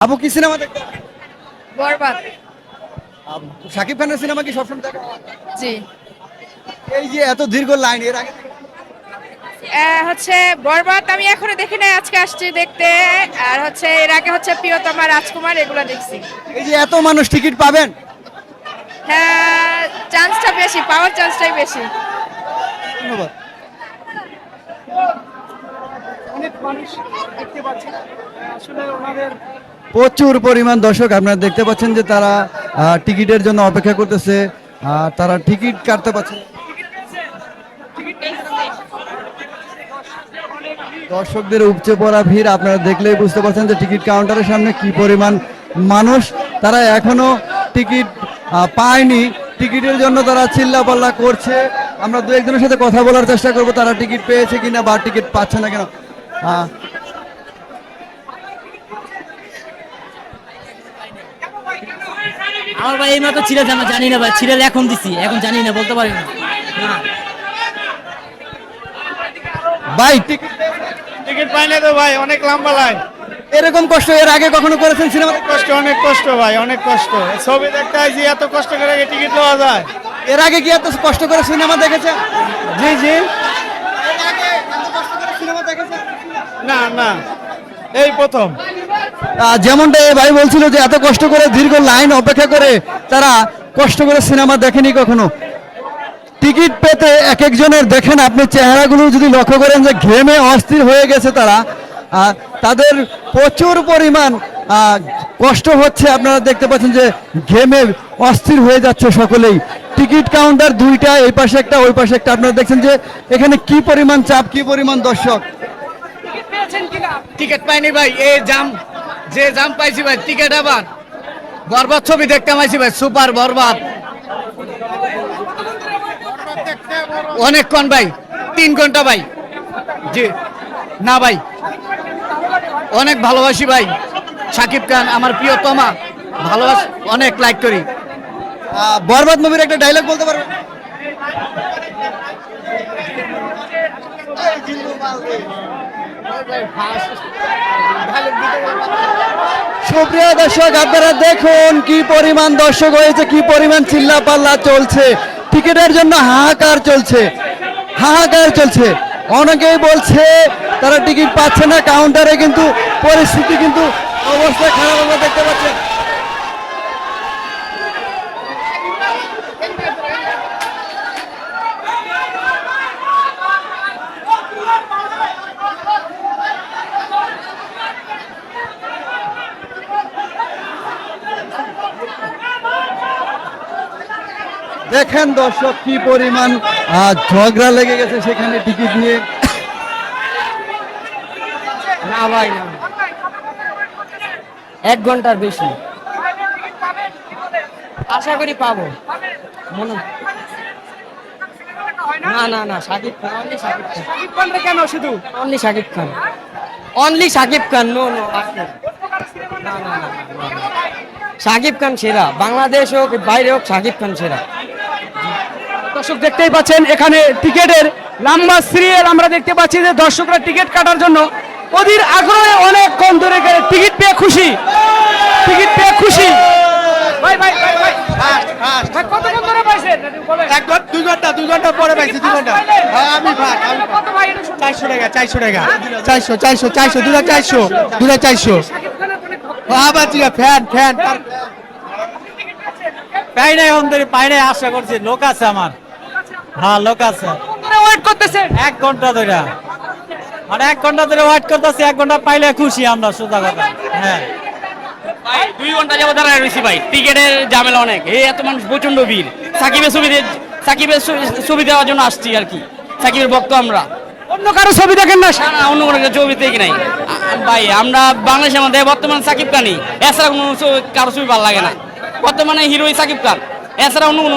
আপু কি সিনেমা দেখতে বরবাদ। শাকিব খানের সিনেমা কি সবসময় দেখা হয়? জি। এই যে এত দীর্ঘ লাইন এর আগে হচ্ছে বরবাদ আমি এখনও দেখি নাই আজকে আসছি দেখতে। আর হচ্ছে এর আগে হচ্ছে প্রিয়তমা রাজকুমার এগুলো দেখছি। এই যে এত মানুষ টিকিট পাবেন? হ্যাঁ চান্সটা বেশি পাওয়ার চান্সটাই বেশি। ধন্যবাদ। প্রচুর পরিমাণ দর্শক আপনারা দেখতে পাচ্ছেন যে তারা টিকিটের জন্য অপেক্ষা করতেছে তারা টিকিট কাটতে পারছে দর্শকদের উপচে পড়া ভিড় আপনারা দেখলেই বুঝতে পারছেন যে টিকিট কাউন্টারের সামনে কি পরিমাণ মানুষ। তারা এখনও টিকিট পায়নি। টিকিটের জন্য তারা চিল্লা পাল্লা করছে। আমরা দু একজনের সাথে কথা বলার চেষ্টা করব, তারা টিকিট পেয়েছে কিনা বা টিকিট পাচ্ছে না কেন। আমার ভাই এই মাত্র ছিঁড়েছে আমরা জানি না ভাই ছিঁড়ে এখন দিছি এখন জানি না বলতে পারি না। না। ভাই টিকিট টিকিট পাই না তো ভাই অনেক লম্বা লাইন এরকম কষ্ট এর আগে কখনো করেছেন সিনেমা? কষ্ট অনেক কষ্ট ভাই অনেক কষ্ট। ছবি দেখতে আইছি এত কষ্ট করে টিকিট পাওয়া যায়। এর আগে কি এত কষ্ট করে সিনেমা দেখেছেন? জি জি। না না। এই প্রথম। যেমনটা এই ভাই বলছিল যে এত কষ্ট করে দীর্ঘ লাইন অপেক্ষা করে তারা কষ্ট করে সিনেমা দেখেনি কখনো। টিকিট পেতে এক একজনের দেখেন আপনি চেহারাগুলো যদি লক্ষ্য করেন যে ঘেমে অস্থির হয়ে গেছে তারা। তাদের প্রচুর পরিমাণ কষ্ট হচ্ছে। আপনারা দেখতে পাচ্ছেন যে ঘেমে অস্থির হয়ে যাচ্ছে সকলেই। টিকিট কাউন্টার দুইটা, এই পাশে একটা, ওই পাশে একটা। আপনারা দেখছেন যে এখানে কি পরিমাণ চাপ, কি পরিমাণ দর্শক। টিকিট পাইনি ভাই এই জাম। যে জাম পাইছি ভাই, টিকিট আবার। বরবাদ ছবি দেখতে পাইছি ভাই, সুপার বরবাদ। অনেকক্ষণ ভাই, তিন ঘণ্টা ভাই। জি, না ভাই, অনেক ভালোবাসি ভাই। সাকিব খান, আমার প্রিয়তমা ভালোবাসি অনেক লাইক করি। বরবাদ মুভির একটা ডায়লগ বলতে পারবেন? সুপ্রিয় দর্শক, আপনারা দেখুন কি পরিমাণ দর্শক হয়েছে, কি পরিমাণ চিল্লা পাল্লা চলছে। টিকিটের জন্য হাহাকার চলছে হাহাকার চলছে। অনেকেই বলছে, তারা টিকিট পাচ্ছে না কাউন্টারে কিন্তু পরিস্থিতি কিন্তু অবস্থা খারাপ, আমরা দেখতে পাচ্ছেন দেখেন দর্শক কি পরিমাণ ঝগড়া লেগে গেছে সেখানে টিকিট নিয়ে। না ভাই না এক ঘণ্টার বেশি। আশা করি পাবো। মনে না না না সাকিব খান অনলি সাকিব খান। কেন শুধু? Only Shakib Khan. Only Shakib Khan no no না না না সাকিব খান সেরা। বাংলাদেশ হোক বাইরে হোক সাকিব খান সেরা। দর্শক দেখতেই পাচ্ছেন এখানে টিকেটের লম্বা সিরিয়াল আমরা দেখতে পাচ্ছি যে দর্শকরা টিকিট কাটার জন্য অধীর আগ্রহে অনেকক্ষণ ধরে গেলে টিকিট পেয়ে খুশি। টিকিট পেয়ে খুশি। ভাই ভাই ভাই ভাই। ভাই, কতক্ষণ ধরে পাইছেন? এক ঘণ্টা দুই ঘণ্টা দুই ঘণ্টা পরে পাইছি দুই ঘণ্টা। হ্যাঁ, আমি ভাগ আমি কত ভাই এটা শুনুন। চারশো টাকা চারশো টাকা। চারশো চারশো চারশো দুটা চারশো দুটা চারশো। আবার ঠিক ফ্যান ফ্যান। পাই নাই ধরে পাই নাই আশা করছি লোক আছে আমার। হ্যাঁ লোক আছে। ওয়েট করতেছেন। এক ঘণ্টা ধরে মানে এক ঘণ্টা ধরে ওয়েট করতেছি এক ঘণ্টা পাইলে খুশি আমরা সোজা কথা। হ্যাঁ। ভাই দুই ঘণ্টা যাব দাঁড়ায় রয়েছি ভাই। টিকেটের ঝামেলা অনেক। এই এত মানুষ প্রচণ্ড ভিড়। সাকিবের ছবি সাকিবের ছবি- দেওয়ার জন্য আসছি আর কি। সাকিবের ভক্ত আমরা। অন্য কারও ছবি দেখেন না? অন্য কোনো ছবি দেখি নাই। ভাই আমরা বাংলাদেশের মধ্যে বর্তমান সাকিব খানই। এছাড়া কোনো কারও ছবি ভালো লাগে না। বর্তমানে হিরোই সাকিব খান। এছাড়া অন্য কোনো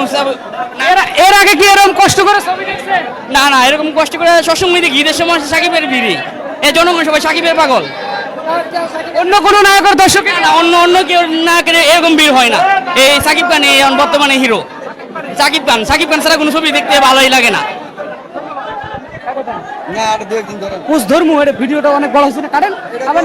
এর এর আগে কি এরকম কষ্ট করে ছবি দেখছেন না না এরকম কষ্ট করে সবসময় দেখি ঈদের সময় সাকিবের ভিড়ই এই জনগণ সবাই সাকিবের পাগল। অন্য কোনো নায়কের দর্শক না, অন্য অন্য কেউ না করে এরকম ভিড় হয় না। এই সাকিব খান এই বর্তমানে হিরো সাকিব খান সাকিব খান ছাড়া কোনো ছবি দেখতে ভালোই লাগে না। না আর দু একদিন ধরে। পুষ ধর্ম ভিডিওটা অনেক বড় হয়েছে না? কারেন আবার